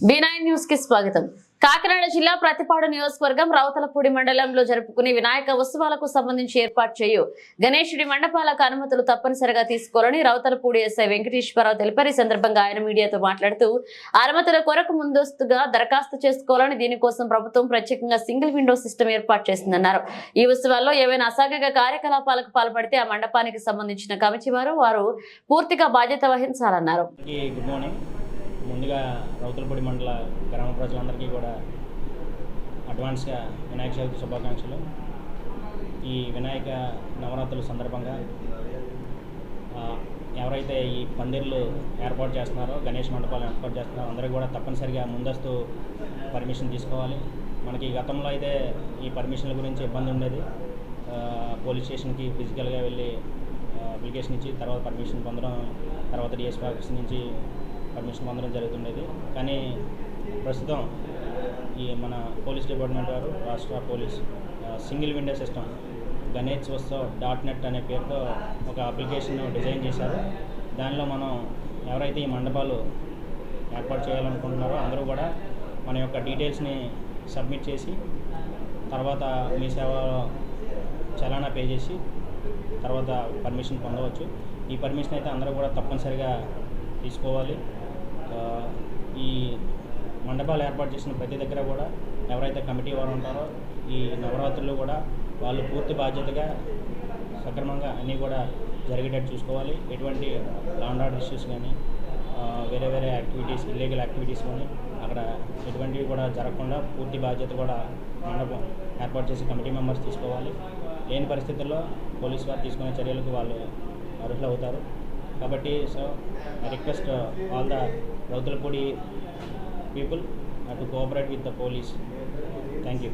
B న్యూస్కి స్వాగతం. కాకినాడ జిల్లా ప్రతిపాడు నియోజకవర్గం రౌతలపూడి మండలంలో జరుపుకునే వినాయక ఉత్సవాలకు సంబంధించి ఏర్పాటు చేయు గణేశుడి మండపాలకు అనుమతులు తప్పనిసరిగా తీసుకోవాలని రౌతలపూడి ఎస్ఐ వెంకటేశ్వరరావు తెలిపారు. ఈ సందర్భంగా ఆయన మీడియాతో మాట్లాడుతూ అనుమతుల కొరకు ముందస్తుగా దరఖాస్తు చేసుకోవాలని దీనికోసం ప్రభుత్వం ప్రత్యేకంగా సింగిల్ విండో సిస్టమ్ ఏర్పాటు చేసిందన్నారు. ఈ ఉత్సవాల్లో ఏవైనా అసాగక కార్యకలాపాలకు పాల్పడితే ఆ మండపానికి సంబంధించిన కమిటీ వారు వారు పూర్తిగా బాధ్యత వహించాలన్నారు. ముందుగా రౌతులపూడి మండల గ్రామ ప్రజలందరికీ కూడా అడ్వాన్స్గా వినాయక చవితి శుభాకాంక్షలు. ఈ వినాయక నవరాత్రుల సందర్భంగా ఎవరైతే ఈ పందిర్లు ఏర్పాటు చేస్తున్నారో గణేష్ మండపాలు ఏర్పాటు చేస్తున్నారో అందరూ కూడా తప్పనిసరిగా ముందస్తు పర్మిషన్ తీసుకోవాలి. మనకి గతంలో అయితే ఈ పర్మిషన్ల గురించి ఇబ్బంది ఉండేది. పోలీస్ స్టేషన్కి ఫిజికల్గా వెళ్ళి అప్లికేషన్ ఇచ్చి తర్వాత పర్మిషన్ పొందడం తర్వాత డిఎస్పీ ఆఫీస్ నుంచి పర్మిషన్ పొందడం జరుగుతుండేది. కానీ ప్రస్తుతం ఈ మన పోలీస్ డిపార్ట్మెంట్ వారు రాష్ట్ర police single window system Ganesh Utsav dot net అనే పేరుతో ఒక అప్లికేషన్ డిజైన్ చేశారు. దానిలో మనం ఎవరైతే ఈ మండపాలు ఏర్పాటు చేయాలనుకుంటున్నారో అందరూ కూడా మన యొక్క డీటెయిల్స్ని సబ్మిట్ చేసి తర్వాత మీ సేవ చలానా పే చేసి తర్వాత పర్మిషన్ పొందవచ్చు. ఈ పర్మిషన్ అయితే అందరూ కూడా తప్పనిసరిగా తీసుకోవాలి. ఈ మండపాలు ఏర్పాటు చేసిన ప్రతి దగ్గర కూడా ఎవరైతే కమిటీ వారు ఉంటారో ఈ నవరాత్రులు కూడా వాళ్ళు పూర్తి బాధ్యతగా సక్రమంగా అన్నీ కూడా జరిగేటట్టు చూసుకోవాలి. ఎటువంటి లాండ్ ఆర్డర్ ఇష్యూస్ కానీ వేరే వేరే యాక్టివిటీస్ ఇల్లీగల్ యాక్టివిటీస్ కానీ అక్కడ ఎటువంటివి కూడా జరగకుండా పూర్తి బాధ్యత కూడా మండపం ఏర్పాటు చేసి కమిటీ మెంబర్స్ తీసుకోవాలి. లేని పరిస్థితుల్లో పోలీసు వారు తీసుకునే చర్యలకు వాళ్ళు అర్హులు అవుతారు కాబట్టి so I request all the Rowthulapudi people to cooperate with the police thank you